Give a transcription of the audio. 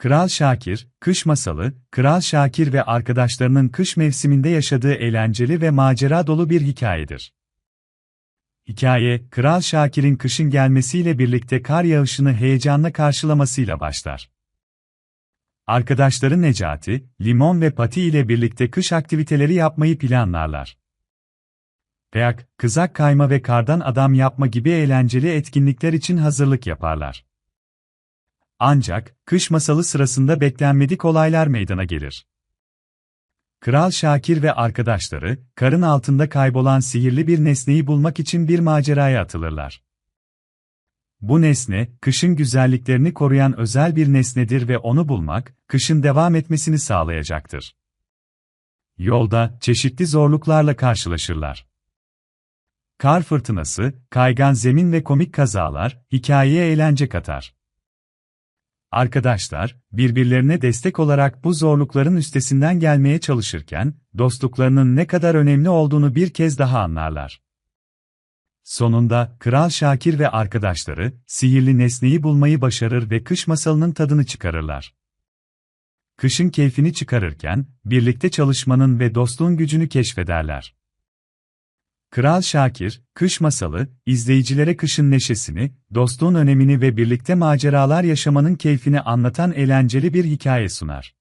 Kral Şakir, Kış Masalı, Kral Şakir ve arkadaşlarının kış mevsiminde yaşadığı eğlenceli ve macera dolu bir hikayedir. Hikaye, Kral Şakir'in kışın gelmesiyle birlikte kar yağışını heyecanla karşılamasıyla başlar. Arkadaşları Necati, Limon ve Pati ile birlikte kış aktiviteleri yapmayı planlarlar. Kayak, kızak kayma ve kardan adam yapma gibi eğlenceli etkinlikler için hazırlık yaparlar. Ancak, kış masalı sırasında beklenmedik olaylar meydana gelir. Kral Şakir ve arkadaşları, karın altında kaybolan sihirli bir nesneyi bulmak için bir maceraya atılırlar. Bu nesne, kışın güzelliklerini koruyan özel bir nesnedir ve onu bulmak, kışın devam etmesini sağlayacaktır. Yolda, çeşitli zorluklarla karşılaşırlar. Kar fırtınası, kaygan zemin ve komik kazalar, hikayeye eğlence katar. Arkadaşlar, birbirlerine destek olarak bu zorlukların üstesinden gelmeye çalışırken, dostluklarının ne kadar önemli olduğunu bir kez daha anlarlar. Sonunda, Kral Şakir ve arkadaşları, sihirli nesneyi bulmayı başarır ve kış masalının tadını çıkarırlar. Kışın keyfini çıkarırken, birlikte çalışmanın ve dostluğun gücünü keşfederler. Kral Şakir, Kış Masalı, izleyicilere kışın neşesini, dostluğun önemini ve birlikte maceralar yaşamanın keyfini anlatan eğlenceli bir hikaye sunar.